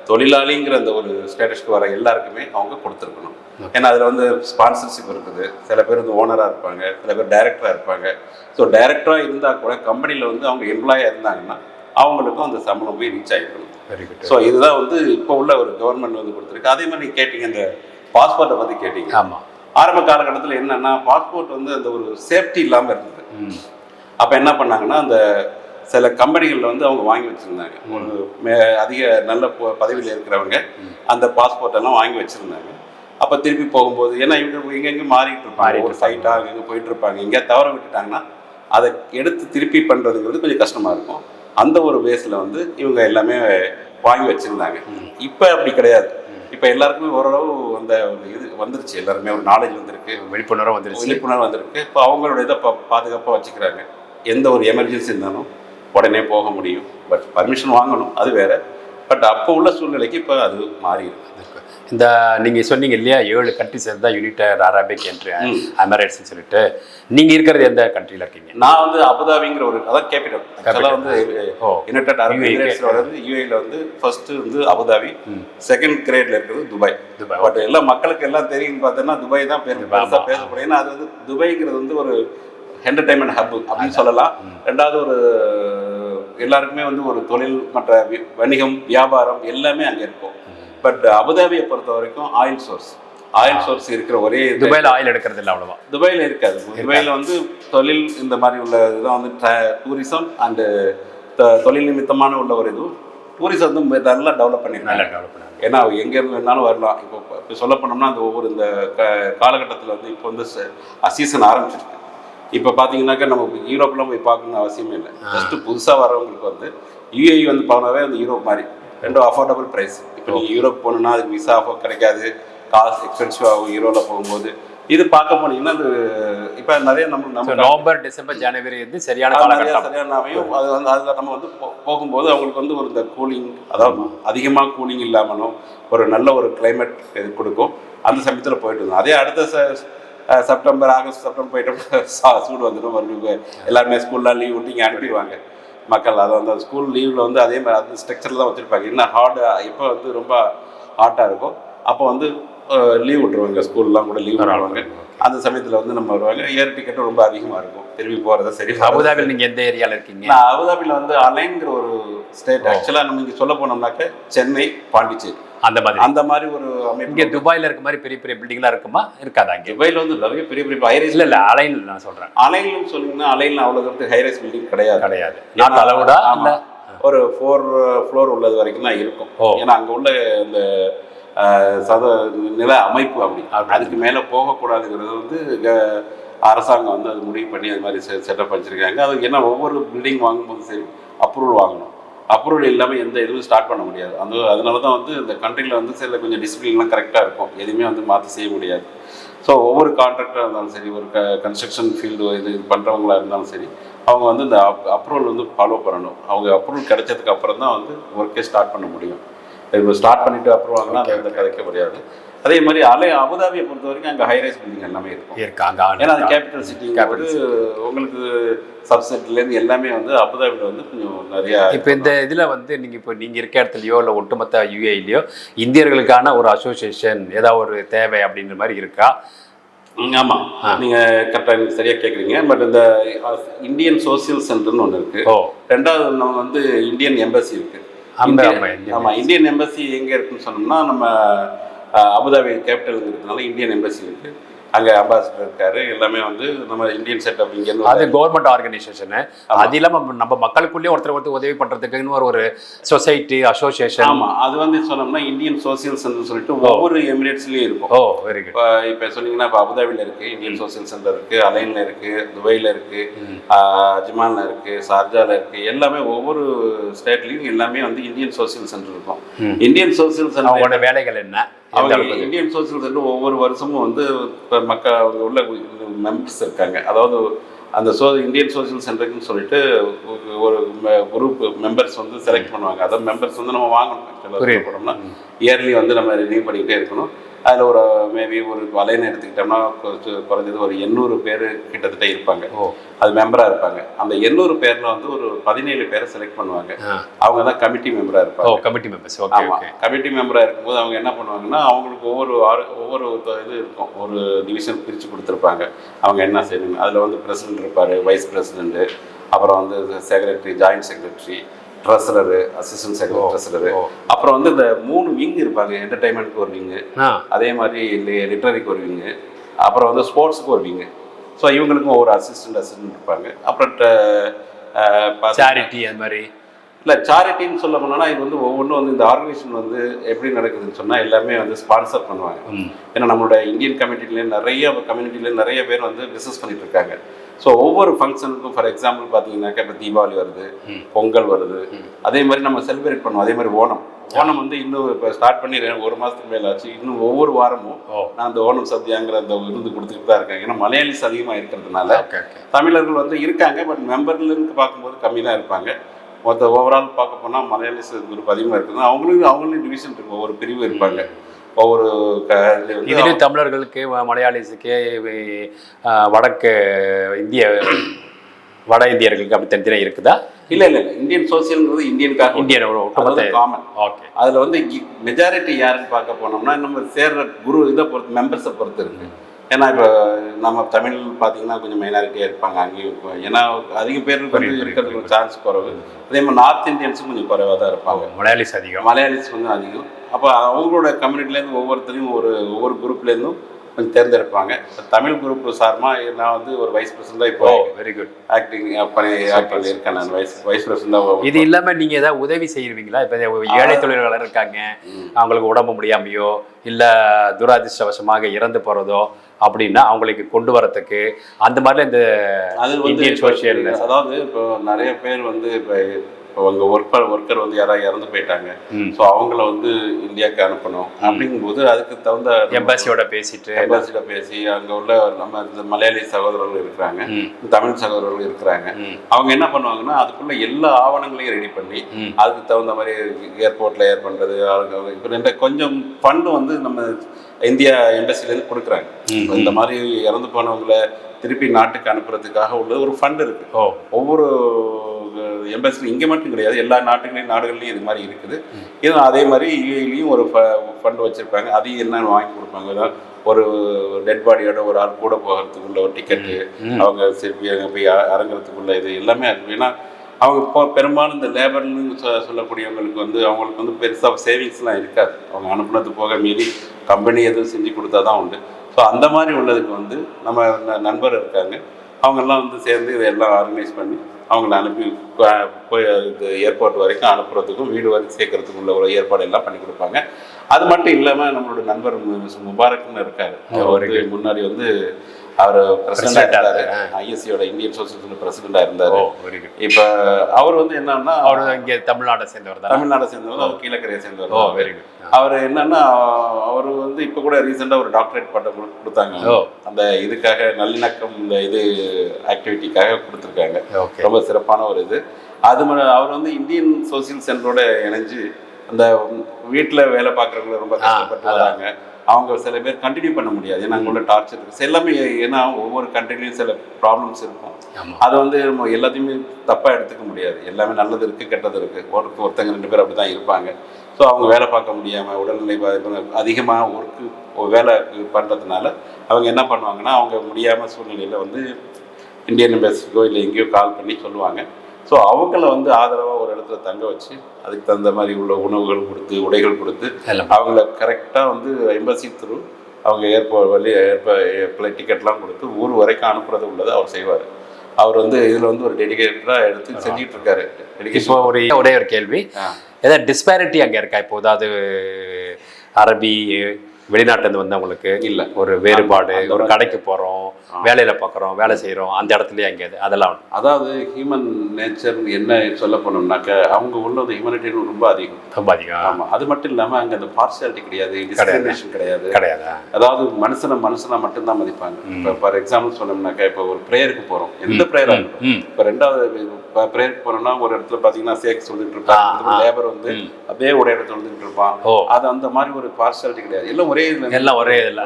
தொழிலாளிங்கிற அந்த ஒரு ஸ்டேட்டஸ்க்கு வர எல்லாருக்குமே அவங்க கொடுத்துருக்கணும். ஏன்னா அதில் வந்து ஸ்பான்சர்ஷிப் இருக்குது. சில பேர் வந்து ஓனராக இருப்பாங்க சில பேர் டைரக்டராக இருப்பாங்க. ஸோ டைரக்டராக இருந்தால் கூட கம்பெனியில் வந்து அவங்க எம்ப்ளாயாக இருந்தாங்கன்னா அவங்களுக்கும் அந்த சம்பளம் போய் ரீச் ஆகிருக்கணும். வெரி குட் ஸோ இதுதான் வந்து இப்போ உள்ள ஒரு கவர்மெண்ட் வந்து கொடுத்துருக்கு. அதே மாதிரி கேட்டீங்க இந்த பாஸ்போர்ட்டை பற்றி கேட்டீங்க. ஆமா. ஆரம்ப காலகட்டத்தில் என்னன்னா பாஸ்போர்ட் வந்து அந்த ஒரு சேஃப்டி இல்லாமல் இருந்தது. அப்போ என்ன பண்ணாங்கன்னா அந்த சில கம்பெனிகளில் வந்து அவங்க வாங்கி வச்சுருந்தாங்க. அதிக நல்ல பதவியில் இருக்கிறவங்க அந்த பாஸ்போர்ட் எல்லாம் வாங்கி வச்சுருந்தாங்க. அப்போ திருப்பி போகும்போது ஏன்னா இவங்க எங்கெங்கே மாறிட்டு இருப்பாங்க. ஒரு சைட்டாக அங்கங்கே போயிட்டு இருப்பாங்க. எங்கேயா தவற விட்டுட்டாங்கன்னா அதை எடுத்து திருப்பி பண்ணுறதுங்கிறது கொஞ்சம் கஷ்டமாக இருக்கும். அந்த ஒரு பேஸில் வந்து இவங்க எல்லாமே வாங்கி வச்சுருந்தாங்க. இப்போ அப்படி கிடையாது. இப்போ எல்லாருக்குமே ஓரளவு அந்த ஒரு இது வந்துருச்சு. எல்லாருமே ஒரு நாலேஜ் வந்திருக்கு. விழிப்புணர்வு வந்துருச்சு. விழிப்புணர்வு வந்திருக்கு. இப்போ அவங்களோட இதை பாதுகாப்பாக வச்சுக்கிறாங்க. எந்த ஒரு எமர்ஜென்சி இருந்தாலும் உடனே போக முடியும். பட் பர்மிஷன் வாங்கணும் அது வேற. பட் அப்போ உள்ள சூழ்நிலைக்கு இப்போ அது மாறி இருக்கு. இந்த நீங்க சொன்னீங்க இல்லையா ஏழு கண்ட்ரிஸ் இருந்தா யுனைடெட் அரபிக் என்று. அமரேட்ஸ்னு சொல்லிட்டு. நீங்க இருக்கிறது எந்த கண்ட்ரில இருக்கீங்க? நான் வந்து அபுதாபிங்கிற ஒரு அதான் கேபிட்டல் ஆக்சுவலாக வந்து யுனைடெட் அரபு UAE. எமிரேட்ஸ்ல வந்து யூஏல வந்து ஃபர்ஸ்ட் வந்து அபுதாபி. செகண்ட் கிரேட்ல இருக்கிறது துபாய் துபாய் பட் எல்லா மக்களுக்கு எல்லாம் தெரியும் பார்த்தோன்னா துபாய் தான் பேர். பேசப்படும். ஏன்னா அது வந்து துபாய்ங்கிறது வந்து ஒரு என்டர்டைன்மெண்ட் ஹப் அப்படின்னு சொல்லலாம். ரெண்டாவது ஒரு எல்லாருக்குமே வந்து ஒரு தொழில் மற்ற வணிகம் வியாபாரம் எல்லாமே அங்கே இருக்கும். பட் அபுதாபியை பொறுத்த வரைக்கும் ஆயில் சோர்ஸ் ஆயில் சோர்ஸ் இருக்கிற ஒரே துபாயில ஆயில் எடுக்கிறது இல்லை அவ்வளவா? துபாயில இருக்காது. துபாயில வந்து தொழில் இந்த மாதிரி உள்ள இதுதான் வந்து டூரிசம் அண்டு தொழில் நிமித்தமான உள்ள ஒரு இது. டூரிசம் வந்து நல்லா டெவலப் நல்லா பண்ணிருக்காங்க டெவலப் பண்ணாங்க ஏன்னா எங்க இருந்து வேணாலும் வரலாம். இப்போ இப்போ சொல்ல போனோம்னா அந்த ஒவ்வொரு இந்த காலகட்டத்தில் வந்து இப்போ வந்து சீசன் ஆரம்பிச்சிருக்கு இப்போ பார்த்தீங்கன்னாக்கா நம்ம யூரோப்லாம் போய் பார்க்கணும்னு அவசியமே இல்லை. ஜஸ்ட் புதுசாக வரவங்களுக்கு வந்து யூஏஇ வந்து போனாவே அந்த யூரோப் மாதிரி. ரெண்டும் அஃபோர்டபுள் ப்ரைஸ் இப்போ நீங்கள் யூரோப் போகணுன்னா அதுக்கு விசா கிடைக்காது. காசு எக்ஸ்பென்சிவ் ஆகும் யூரோவில் போகும்போது. இது பார்க்க போனீங்கன்னா அது இப்போ நிறைய நம்ம நம்ம நவம்பர் டிசம்பர் ஜனவரி வந்து சரியான சரியான அமையும் அது வந்து அதில் நம்ம வந்து போகும்போது அவங்களுக்கு வந்து ஒரு இந்த கூலிங் அதாவது அதிகமாக கூலிங் இல்லாமலும் ஒரு நல்ல ஒரு கிளைமேட் இது கொடுக்கும். அந்த சமயத்தில் போயிட்டு இருந்தோம் அதே அடுத்த செப்டம்பர் ஆகஸ்ட் செப்டம்பர் போயிட்டோம்னா சா- சூடு வந்துடும். மறுபடியும் எல்லாருமே ஸ்கூல்லாம் லீவ் விட்டு இங்கே அனுப்பிடுவாங்க. மக்கள் அதை வந்து அந்த ஸ்கூல் லீவில் வந்து அதே மாதிரி அந்த ஸ்ட்ரக்சரில் தான் வச்சுருப்பாங்க. என்ன ஹார்டு எப்போ வந்து ரொம்ப ஹாட்டாக இருக்கும். அப்போ வந்து லீவ் விட்டுருவாங்க. ஸ்கூல்லாம் கூட லீவ் விட்டுருவாங்க. அந்த சமயத்தில் வந்து நம்ம வருவாங்க. ஏர் டிக்கெட்டும் ரொம்ப அதிகமாக இருக்கும். திரும்பி போகிறத சரி. அபுதாபியில் நீங்க எந்த ஏரியால இருக்கீங்க? நான் அபுதாபியில் வந்து அலைன்கிற ஒரு ஸ்டேட் ஆக்சுவலாக நம்ம இங்கே சொல்ல போனோம்னாக்க சென்னை பாண்டிச்சேரி. அந்த மாதிரி. அந்த மாதிரி ஒரு இங்க துபாயில இருக்க மாதிரி பெரிய பெரிய பில்டிங்லாம் இருக்குமா? இருக்காதா அங்க துபாயில் வந்து நிறைய பெரிய பெரிய ஹைரைஸ் இல்ல இல்ல. அலைன் நான் சொல்றேன். அலைன்லு சொன்னீங்கன்னா அலைன்ல அவ்வளோ தூரத்துக்கு ஹைரைஸ் பில்டிங் கிடையாது. கிடையாது. நாட் அளவுடா. ஒரு ஃபோர் ஃப்ளோர் உள்ளது வரைக்கும் தான் இருக்கும். ஏன்னா அங்கே உள்ள இந்த சத நில அமைப்பு அப்படி. அதுக்கு மேலே போகக்கூடாதுங்கிறது வந்து அரசாங்கம் வந்து அது முடிவு பண்ணி அது மாதிரி செட்டப் வச்சிருக்காங்க. அது ஏன்னா ஒவ்வொரு பில்டிங் வாங்கும்போது சரி அப்ரூவல் வாங்கணும். அப்ரூவல் இல்லாமல் எந்த இதுவும் ஸ்டார்ட் பண்ண முடியாது. அந்த அதனால தான் வந்து இந்த கண்ட்ரியில் வந்து சில கொஞ்சம் டிசிப்ளின்லாம் கரெக்டாக இருக்கும். எதுவுமே வந்து மாற்றி செய்ய முடியாது. ஸோ ஒவ்வொரு கான்ட்ராக்டராக இருந்தாலும் சரி ஒரு க கன்ஸ்ட்ரக்ஷன் ஃபீல்டு இது இது பண்ணுறவங்களா இருந்தாலும் சரி அவங்க வந்து இந்த அப்ரூவல் வந்து ஃபாலோ பண்ணணும். அவங்க அப்ரூவல் கிடைச்சதுக்கு அப்புறம் தான் வந்து ஒர்க்கே ஸ்டார்ட் பண்ண முடியும். இப்போ ஸ்டார்ட் பண்ணிட்டு அப்ரூவ் வாங்கினா அதை வந்து கதைக்க முடியாது. அதே மாதிரி அலை அபுதாபியை பொறுத்த வரைக்கும் அங்கே ஹைரைஸ் பில்டிங் எல்லாமே இருக்கும். இருக்காங்க ஏன்னா அது கேபிட்டல் சிட்டி Capital உங்களுக்கு சப்செட்லேருந்து எல்லாமே வந்து அபுதாபியில் வந்து கொஞ்சம் நிறையா இப்போ இந்த இதுல வந்து நீங்க இப்போ நீங்க இருக்க இடத்துலயோ இல்ல ஒட்டுமொத்த யூஏலையோ இந்தியர்களுக்கான ஒரு அசோசியேஷன் ஏதாவது ஒரு தேவை அப்படின்ற மாதிரி இருக்கா? ம், ஆமா. நீங்க கரெக்டாக எனக்கு சரியா கேட்குறீங்க. பட் இந்த இந்தியன் சோசியல் சென்டர்னு ஒன்று இருக்கு. ஓ. ரெண்டாவது நம்ம வந்து இந்தியன் எம்பசி இருக்கு. ஆமா, இந்தியன்- எம்பசி எங்க இருக்குன்னு சொன்னோம்னா நம்ம அபுதாபி கேபிட்டலுங்கிறதுனால இந்தியன் எம்பசி இருக்கு. அங்க அம்பாசிடர் இருக்காரு. எல்லாமே வந்து நம்ம இந்தியன் செட்டப் இங்கேருந்து அது கவர்மெண்ட் ஆர்கனைசேஷன் அது இல்லாம நம்ம மக்களுக்குள்ளேயே ஒருத்தர் ஒருத்தர் உதவி பண்றதுக்குன்னு ஒரு ஒரு சொசைட்டி அசோசியேஷன் ஆமா. அது வந்து சொன்னோம்னா இந்தியன் சோசியல் சென்டர் சொல்லிட்டு ஒவ்வொரு எமிரேட்ஸ்லயும் இருக்கும். ஓ வெரி குட் இப்போ இப்போ சொன்னீங்கன்னா இப்போ அபுதாபியில் இருக்கு இந்தியன் சோசியல் சென்டர் இருக்கு அலைன்ல இருக்கு துபாயில் இருக்கு அஜ்மான்ல இருக்கு ஷார்ஜால இருக்கு. எல்லாமே ஒவ்வொரு ஸ்டேட்லயும் எல்லாமே வந்து இந்தியன் சோசியல் சென்டர் இருக்கும். இந்தியன் சோசியல் சென்டர் வேலைகள் என்ன? அவங்க? இந்தியன் சோசியல் சென்டர் ஒவ்வொரு வருஷமும் வந்து இப்போ மக்கள் அவங்க உள்ள மெம்பர்ஸ் இருக்காங்க அதாவது அந்த சோ இந்தியன் சோசியல் சென்டருக்குன்னு சொல்லிட்டு ஒரு- குரூப் மெம்பர்ஸ் வந்து செலக்ட் பண்ணுவாங்க அதாவது மெம்பர்ஸ் வந்து நம்ம வாங்கணும். ஆக்சுவலாக போனோம்னா இயர்லி வந்து நம்ம ரினியூ பண்ணிக்கிட்டே இருக்கணும் அதில் ஒரு மேபி ஒரு வலைன்னு எடுத்துக்கிட்டோம்னா குறைஞ்சது ஒரு எண்ணூறு பேர் கிட்டத்தட்ட இருப்பாங்க. ஓ. அது மெம்பராக இருப்பாங்க. அந்த எண்ணூறு பேரில் வந்து ஒரு பதினேழு பேரை செலக்ட் பண்ணுவாங்க. அவங்க தான் கமிட்டி மெம்பராக ஓ இருப்பாங்க கமிட்டி மெம்பர்ஸ் ஓகே ஆமா. ஓகே கமிட்டி மெம்பராக இருக்கும்போது அவங்க என்ன பண்ணுவாங்கன்னா அவங்களுக்கு ஒவ்வொரு ஒவ்வொரு இது இருக்கும். ஒரு டிவிஷன் பிரித்து கொடுத்துருப்பாங்க. அவங்க என்ன செய்யணும் அதில் வந்து பிரசிடென்ட் இருப்பார் வைஸ் பிரசிடென்ட்டு அப்புறம் வந்து secretary joint secretary treasurer assistant secretary treasurer ஓ. அப்புறம் வந்து இந்த மூணு விங் இருப்பாங்க என்டர்டைன்மெண்ட்க்கு ஒரு விங்கு அதே மாதிரி லிட்ரரிக்கு ஒரு விங்கு அப்புறம் வந்து ஸ்போர்ட்ஸுக்கு ஒரு விங்கு ஸோ இவங்களுக்கும் ஒரு அசிஸ்டன்ட் அசிஸ்டன்ட் இருப்பாங்க. அப்புறம் சேரிட்டி அந்த மாதிரி. இல்லை சேரிட்டின்னு சொல்ல போனோம்னா இது வந்து ஒவ்வொன்றும் வந்து இந்த ஆர்கனைசேஷன் வந்து எப்படி நடக்குதுன்னு சொன்னால் எல்லாமே வந்து ஸ்பான்சர் பண்ணுவாங்க. ஏன்னா நம்மளோட இந்தியன் கம்யூனிட்டிலேயே நிறைய கம்யூனிட்டிலேயே நிறைய பேர் வந்து பிஸ்னஸ் பண்ணிட்டு இருக்காங்க. ஸோ ஒவ்வொரு ஃபங்க்ஷனுக்கும் ஃபார் எக்ஸாம்பிள் பார்த்தீங்கன்னாக்கா இப்போ தீபாவளி வருது. பொங்கல் வருது. அதே மாதிரி நம்ம செலிப்ரேட் பண்ணுவோம். அதே மாதிரி ஓணம். ஓணம் வந்து இன்னும் இப்போ ஸ்டார்ட் பண்ணி ரெ- ஒரு மாதத்துக்கு மேலே ஆச்சு. இன்னும் ஒவ்வொரு வாரமும் நான் அந்த ஓணம் சத்யாங்கிற அந்த விருந்து கொடுத்துட்டு தான் இருக்கேன். ஏன்னா மலையாளிஸ் அதிகமாக இருக்கிறதுனால தமிழர்கள் வந்து இருக்காங்க பட் மெம்பர்லேருந்து பார்க்கும்போது கம்மி தான் இருப்பாங்க. மொத்த ஓவரால் பார்க்க போனால் மலையாளிஸ் குரூப் அதிகமாக இருக்குது. அவங்களுக்கு அவங்களும் டிவிஷன் இருக்கும் ஒவ்வொரு பிரிவு இருப்பாங்க. ஒவ்வொரு இதுலயும் தமிழர்களுக்கு மலையாளிஸுக்கு வடக்கு இந்திய வட இந்தியர்களுக்கு அப்படி தனித்தனியாக இருக்குதா? இல்லை இல்லை இல்லை. இந்தியன் சோசியல்ங்கிறது இந்தியனுக்காக இந்தியன் காமன் ஓகே. அதில் வந்து மெஜாரிட்டி யாருன்னு பார்க்க போனோம்னா நம்ம சேர்ற குரு இதை பொறுத்து மெம்பர்ஸை பொறுத்து இருக்கு. ஏன்னா இப்போ நம்ம தமிழ் பார்த்தீங்கன்னா கொஞ்சம் மைனாரிட்டியாக இருப்பாங்க அங்கேயும். ஏன்னா அதிக வந்து புரியுது, இருக்கிறதுக்கு சான்ஸ் குறைவு. அதே மாதிரி நார்த் இந்தியன்ஸும் கொஞ்சம் குறைவாக தான் இருப்பாங்க. மலையாளிஸ் அதிகம். மலையாளிஸ் கொஞ்சம் அதிகம். அப்போ அவங்களோட கம்யூனிட்டிலேருந்து ஒவ்வொருத்தரையும் ஒரு ஒவ்வொரு குரூப்லேருந்தும் கொஞ்சம் தேர்ந்தெடுப்பாங்க. இப்ப தமிழ் குரூப் சார்பாக நான் வந்து ஒரு வைஸ் பிரசிடண்டாக இப்போ வெரி குட் ஆக்டிங் பண்ணி ஆக்டிங் இருக்கேன் நான். வைஸ் வைஸ் பிரசிடண்டாக இது இல்லாம நீங்க ஏதாவது உதவி செய்வீங்களா? இப்ப ஏழை தொழிலாளர் இருக்காங்க. அவங்களுக்கு உடம்பு முடியாமையோ இல்ல துரதிர்ஷ்டவசமாக இறந்து போறதோ அப்படின்னா அவங்களுக்கு கொண்டு வரதுக்கு அந்த மாதிரி இந்த அது வந்து சோசியல் அதாவது இப்போ நிறைய பேர் வந்து இப்போ இப்போ உங்கள் ஒர்க்கர் ஒர்க்கர் வந்து யாராவது இறந்து போயிட்டாங்க. ஸோ அவங்கள வந்து இந்தியாவுக்கு அனுப்பணும். அப்படிங்கும்போது அதுக்கு தகுந்த எம்பாசியோட பேசிட்டு எம்பாசிட்ட பேசி அங்கே உள்ள நம்ம இந்த மலையாளி சகோதரர்கள் இருக்கிறாங்க. தமிழ் சகோதரர்கள் இருக்கிறாங்க. அவங்க என்ன பண்ணுவாங்கன்னா அதுக்குள்ள எல்லா ஆவணங்களையும் ரெடி பண்ணி. அதுக்கு தகுந்த மாதிரி ஏர்போர்ட்ல ஏர் பண்றது அவங்க இப்போ கொஞ்சம் ஃபண்டு வந்து நம்ம இந்தியா எம்பசிலேருந்து கொடுக்குறாங்க. இந்த மாதிரி இறந்து போனவங்கள திருப்பி நாட்டுக்கு அனுப்புறதுக்காக உள்ள ஒரு ஃபண்ட் இருக்கு. ஒவ்வொரு எம்பசி இங்கே மட்டும் கிடையாது. எல்லா நாட்டுகளையும் நாடுகள்லையும் இது மாதிரி இருக்குது. இது அதே மாதிரி யூஏலையும் ஒரு ஃபண்ட் வச்சுருப்பாங்க. அதையும் என்னன்னு வாங்கி கொடுப்பாங்க. ஒரு டெட் பாடியோட ஒரு ஆள் கூட போகிறதுக்குள்ள ஒரு டிக்கெட்டு. அவங்க அங்கே போய் அ- இறங்குறதுக்குள்ள இது எல்லாமே அது ஏன்னா அவங்க இப்போ பெரும்பாலும் இந்த லேபர்னு சொ சொல்லக்கூடியவங்களுக்கு வந்து அவங்களுக்கு வந்து பெருசாக சேவிங்ஸ்லாம் இருக்காது. அவங்க அனுப்புனது போக மீறி கம்பெனி எதுவும் செஞ்சு கொடுத்தா தான் உண்டு. ஸோ அந்த மாதிரி உள்ளதுக்கு வந்து நம்ம நண்பர் இருக்காங்க. அவங்கெல்லாம் வந்து சேர்ந்து இதையெல்லாம் ஆர்கனைஸ் பண்ணி அவங்கள அனுப்பி போய் ஏர்போர்ட் வரைக்கும் அனுப்புறதுக்கும் வீடு வரைக்கும் சேர்க்கறதுக்கும் உள்ள ஒரு ஏற்பாடு எல்லாம் பண்ணி கொடுப்பாங்க. அது மட்டும் இல்லாமல் நம்மளோட நண்பர் முபாரக்னு இருக்காரு. அவர் வந்து முன்னாடி வந்து அவர் இருந்தார். ஐஎஸ்சியோட இந்தியன் சோசியல் பிரசிடண்டாக இருந்தார். இப்போ அவர் வந்து என்னன்னா அவரு இங்க தமிழ்நாட்டை சேர்ந்தவர் தான்? தமிழ்நாடை சேர்ந்தவர் அவர் கீழக்கரையை சேர்ந்தவர் ஓ. வெரி குட் அவர் என்னன்னா அவர் வந்து இப்போ கூட ரீசெண்டாக ஒரு டாக்டரேட் பட்டம் கொடு- கொடுத்தாங்க. அந்த இதுக்காக நல்லிணக்கம் இந்த இது ஆக்டிவிட்டிக்காக கொடுத்துருக்காங்க. ரொம்ப சிறப்பான ஒரு இது. அது அவர் வந்து இந்தியன் சோசியல் சென்டரோட இணைஞ்சு அந்த வீட்டில் வேலை பார்க்குறவங்கள ரொம்ப கஷ்டப்பட்டு. வராங்க. அவங்க சில பேர் கண்டினியூ பண்ண முடியாது. ஏன்னா அங்கே உள்ள டார்ச்சர் இருக்கு. எல்லாமே ஏன்னா ஒவ்வொரு கண்ட்ரிலையும் சில ப்ராப்ளம்ஸ் இருக்கும். அதை வந்து நம்ம எல்லாத்தையுமே தப்பாக எடுத்துக்க முடியாது. எல்லாமே நல்லது இருக்குது கெட்டது இருக்குது ஒருத்தர் ஒருத்தங்க ரெண்டு பேர் அப்படி தான் இருப்பாங்க. ஸோ அவங்க வேலை பார்க்க முடியாமல் உடல்நிலை பாதிப்பு அதிகமாக ஒர்க்கு வேலை பண்ணுறதுனால அவங்க என்ன பண்ணுவாங்கன்னா அவங்க முடியாமல் சூழ்நிலையில் வந்து இந்தியன் எம்பசிக்கோ இல்லை எங்கேயோ கால் பண்ணி சொல்லுவாங்க. ஸோ அவங்கள வந்து ஆதரவாக ஒரு இடத்துல தங்க வச்சு அதுக்கு தகுந்த மாதிரி உள்ள உணவுகள் கொடுத்து உடைகள் கொடுத்து அவங்கள கரெக்டாக வந்து எம்பசி த்ரூ அவங்க ஏர்போர்ட் வழி ஏர்ஃப்ளைட் டிக்கெட்லாம் கொடுத்து ஊர் வரைக்கும் அனுப்புறது உள்ளதை அவர் செய்வார். அவர் வந்து இதில் வந்து ஒரு டெடிகேட்டடாக எடுத்து செஞ்சிட்டு இருக்காரு இப்போ ஒரு ஒரே ஒரு கேள்வி. ஏதாவது டிஸ்பேரிட்டி அங்க இருக்கா? இப்போ அதாவது அரபி வெளிநாட்டுல வந்தவங்களுக்கு இல்ல. ஒரு வேறுபாடு ஒரு. கடைக்கு போறோம் வேலையில பார்க்குறோம் வேலை செய்றோம் அந்த இடத்துலயே எங்கேயாது அதெல்லாம் அதாவது ஹியூமன் நேச்சர் என்ன சொல்ல போனோம்னாக்க அவங்க உள்ள ஹியூமனிட்டின்னு ரொம்ப அதிகம். ரொம்ப அதிகம். ஆமாம் அது மட்டும் இல்லாமல் அங்கே அந்த பார்சியாலிட்டி கிடையாது டிஸ்கிரிமினேஷன் கிடையாது. கிடையாதா. அதாவது மனுஷனை மனுஷனா மட்டும்தான் மதிப்பாங்க. இப்போ ஃபார் எக்ஸாம்பிள் சொன்னோம்னாக்கா இப்போ ஒரு ப்ரேயருக்கு போகிறோம் எந்த ப்ரேயராக இருக்கட்டும் ம். இப்போ ரெண்டாவது ப்ரேயருக்கு போனோம்னா ஒரு இடத்துல பார்த்தீங்கன்னா சேக் சொல்லிட்டு இருப்பாங்க. லேபர் வந்து அப்படியே ஒரு இடத்துல வந்துட்டு இருப்பான். அது அந்த மாதிரி ஒரு பார்சியாலிட்டி கிடையாது. எல்லாம் ஒரே இதுல எல்லாம் ஒரே இதில்.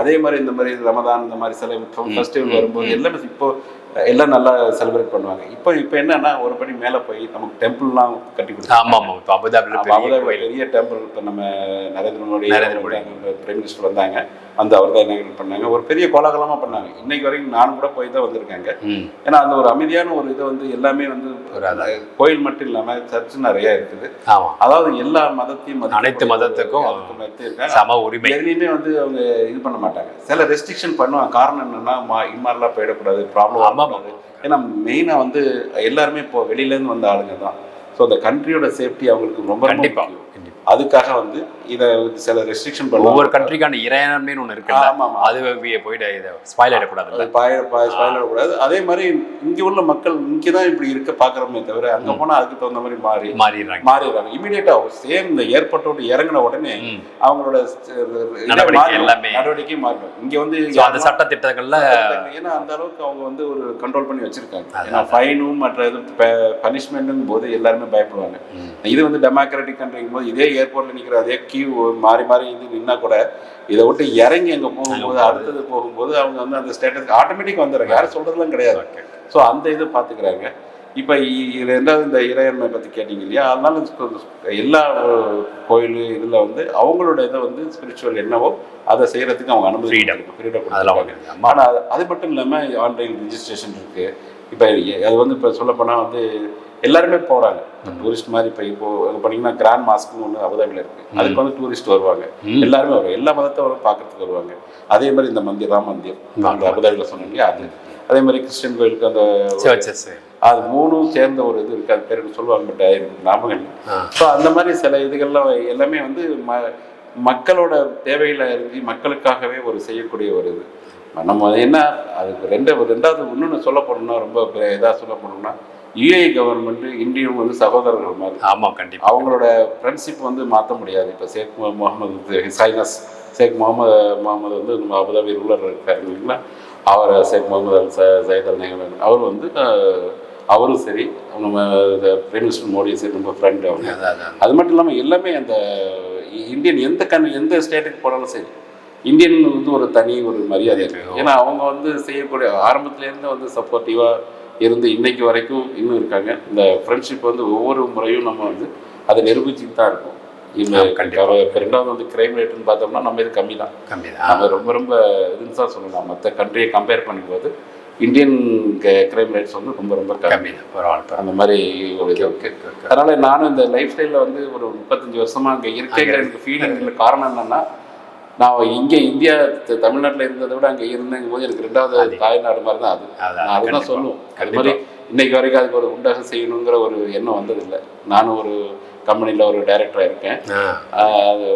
அதே மாதிரி இந்த மாதிரி ரமதான் இந்த மாதிரி சில ஃபெஸ்டிவல் வரும்போது எல்லாமே இப்போ எல்லாம் நல்லா செலிப்ரேட் பண்ணுவாங்க. இப்போ இப்போ என்னன்னா ஒரு படி மேலே போய் நமக்கு டெம்பிள்லாம் கட்டி கொடுத்தாங்க. ஆமாம் ஆமாம் இப்போ அபுதாபியில் அபுதாபி பெரிய டெம்பிள் இப்போ நம்ம நரேந்திர மோடி நரேந்திர மோடி. பிரைம் மினிஸ்டர் வந்தாங்க. வந்து அவர் தான் என்ன பண்ணாங்க? ஒரு பெரிய கோலாகலமாக பண்ணாங்க. இன்னைக்கு வரைக்கும் நானும் கூட போய் தான் வந்திருக்காங்க. ஏன்னா அந்த ஒரு அமைதியான ஒரு இது வந்து எல்லாமே வந்து. கோயில் மட்டும் இல்லாமல் சர்ச் நிறைய இருக்குது. அதாவது எல்லா மதத்தையும் அனைத்து மதத்துக்கும் சம உரிமை. எதுலையுமே வந்து அவங்க இது பண்ண மாட்டாங்க. சில ரெஸ்ட்ரிக்ஷன் பண்ணுவாங்க. காரணம் என்னன்னா இம்மாரிலாம் போயிடக்கூடாது. ப்ராப்ளம் ஆமா, ஆகக்கூடாது ஏன்னா மெயினாக வந்து எல்லாருமே இப்போ வெளியிலேருந்து வந்த ஆளுங்க தான் ஸோ அந்த கண்ட்ரியோட சேஃப்டி அவங்களுக்கு ரொம்ப ரொம்ப கண்டிப்பா. முக்கியம். கண்டிப்பா அதுக்காக வந்து இதை சில ரெஸ்ட்ரிக்ஷன் பண்ணுவாங்க. ஒவ்வொரு கண்ட்ரிக்கான இறையாண்மைன்னு ஒன்று இருக்குல்ல ஆமா, ஆமா. அது போயிட்டு இதை ஸ்பாயில் ஆகிடக்கூடாது அது பாய பாய கூடாது அதே மாதிரி இங்கே உள்ள மக்கள் இங்கே தான் இப்படி இருக்க பார்க்குறோமே தவிர அங்கே போனால் அதுக்கு தகுந்த மாதிரி மாறி மாறிடுறாங்க. மாறிடுறாங்க. இமீடியட்டாக சேம் இந்த ஏர்போர்ட்டை விட்டு இறங்கின உடனே. அவங்களோட நடவடிக்கை. எல்லாமே. நடவடிக்கை மாறிடும் இங்க வந்து அந்த சட்ட திட்டங்கள்ல ஏன்னா அந்த அளவுக்கு அவங்க வந்து ஒரு கண்ட்ரோல் பண்ணி வச்சிருக்காங்க. ஏன்னா ஃபைனும் மற்ற இது பனிஷ்மெண்ட்டும் போது எல்லாருமே பயப்படுவாங்க. இது வந்து டெமோக்ராட்டிக் கண்ட்ரிங்கும் போது இதே ஏர்போர்ட்ல நிக்கிற அதே கியூ மாறி மாறி இது நின்னா கூட இதை விட்டு இறங்கி அங்க போகும்போது அடுத்தது போகும்போது அவங்க வந்து அந்த ஸ்டேட்டஸ் ஆட்டோமேட்டிக் வந்துடுறாங்க. யாரும் சொல்றதுலாம் கிடையாது. ஸோ அந்த இது பார்த்துக்கிறாங்க. இப்போ ரெண்டாவது இந்த இறையாண்மை பற்றி கேட்டீங்க இல்லையா? அதனால எல்லா கோயில் இதில் வந்து அவங்களோட இதை வந்து ஸ்பிரிச்சுவல் என்னவோ அதை செய்யறதுக்கு அவங்க அனுமதி. ஃப்ரீடம் அம்மா. ஆனால் அது மட்டும் இல்லாமல் ஆன்லைன் ரிஜிஸ்ட்ரேஷன் இருக்கு. இப்போ அது வந்து இப்போ சொல்லப்போனால் வந்து எல்லாருமே போகிறாங்க டூரிஸ்ட் மாதிரி இப்போ இப்போ போனீங்கன்னா கிராண்ட் மாஸ்க்னு ஒன்று அபுதாபியில் இருக்கு. அதுக்கு வந்து டூரிஸ்ட் வருவாங்க. எல்லாருமே வருவாங்க. எல்லா மதத்தவரும் பார்க்கறதுக்கு வருவாங்க. அதே மாதிரி இந்த மந்திர் ராம் மந்திர் அபுதாபியில் சொன்னீங்க அது. அதே மாதிரி கிறிஸ்டியன் கோயிலுக்கு அந்த அது மூணும் சேர்ந்த ஒரு இது இருக்கு. அது பேர் சொல்லுவாங்க? பட் எனக்கு ஞாபகம் இல்லை. ஸோ அந்த மாதிரி சில இதுகள்லாம் எல்லாமே வந்து ம மக்களோட தேவையில இருந்து மக்களுக்காகவே ஒரு செய்யக்கூடிய ஒரு இது. நம்ம என்ன அதுக்கு ரெண்டு ரெண்டாவது இன்னொன்று சொல்ல போனோம்னா ரொம்ப இதாக சொல்ல போனோம்னா யுஏஇ கவர்மெண்ட் இந்தியும் வந்து சகோதரர்கள் மாதிரி. ஆமாம் கண்டிப்பா. அவங்களோட ஃப்ரெண்ட்ஷிப் வந்து மாற்ற முடியாது. இப்போ ஷேக் முகமது ஹிசைனஸ் ஷேக் முகமது முகமது வந்து நம்ம அபுதாபி ரூலர் இருக்காரு இல்லைங்களா? அவர் ஷேக் முகமது அல் ச சயத் அல் நயன் அவர் வந்து அவரும் சரி நம்ம பிரைம் மினிஸ்டர் மோடியும் சரி ரொம்ப ஃப்ரெண்ட் அவங்க. அது மட்டும் இல்லாமல் எல்லாமே அந்த இந்தியன் எந்த கண் எந்த ஸ்டேட்டுக்கு போனாலும் சரி இந்தியன் வந்து ஒரு தனி ஒரு மரியாதை இருக்கு. ஏன்னா அவங்க வந்து செய்யக்கூடிய ஆரம்பத்துலேருந்து வந்து சப்போர்ட்டிவாக இருந்து இன்னைக்கு வரைக்கும் இன்னும் இருக்காங்க. இந்த ஃப்ரெண்ட்ஷிப் வந்து ஒவ்வொரு முறையும் நம்ம வந்து அதை நிரூபிச்சுட்டு தான் இருக்கோம். இப்போ ரெண்டாவது வந்து கிரைம் ரேட்டுன்னு பார்த்தோம்னா நம்ம இது கம்மி தான். கம்மி தான் நம்ம ரொம்ப ரொம்ப இதுன்னு தான் சொல்லலாம் மற்ற கண்ட்ரியை கம்பேர் பண்ணும்போது இந்தியன் கிரைம் ரேட்ஸ் வந்து ரொம்ப ரொம்ப கம்மி. தான் பரவாயில்ல. அந்த மாதிரி அதனால நானும் இந்த லைஃப் ஸ்டைலில் வந்து ஒரு முப்பத்தஞ்சு வருஷமா அங்கே இருக்கேங்கிற எனக்கு ஃபீலிங் காரணம் என்னன்னா நான் இங்கே இந்தியா தமிழ்நாட்டுல இருந்ததை விட அங்கே இருந்தேங்கும் போது எனக்கு ரெண்டாவது தாய்நாடு மாதிரி தான் அது. அதுதான். சொல்லுவோம். அது. மாதிரி இன்னைக்கு வரைக்கும் அதுக்கு ஒரு உண்டாக செய்யணுங்கிற ஒரு எண்ணம் வந்ததில்லை. நானும் ஒரு கம்பெனியில் ஒரு டைரக்டராக இருக்கேன். அது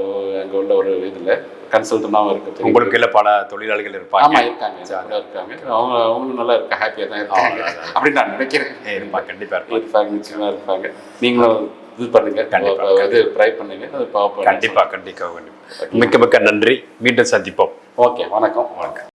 அங்கே உள்ள ஒரு இதில். கன்சல்டனாகவும் இருக்கு. உங்களுக்கு இல்லை பல தொழிலாளிகள் இருப்பாங்க. ஆமா இருக்காங்க. இருக்காங்க. அவங்க அவங்களும் நல்லா இருக்க ஹாப்பியாக தான் இருக்காங்க. அப்படின்னு நான் நினைக்கிறேன். இருப்பாங்க கண்டிப்பா இருப்பாங்க இருப்பாங்க நிச்சயமா இருப்பாங்க. நீங்களும் இது பண்ணுங்க. கண்டிப்பா, இது ட்ரை பண்ணுங்க. அது பார்ப்போம் கண்டிப்பா கண்டிப்பா கண்டிப்பா. மிக்க மிக்க நன்றி. மீண்டும் சந்திப்போம். ஓகே வணக்கம். வணக்கம்.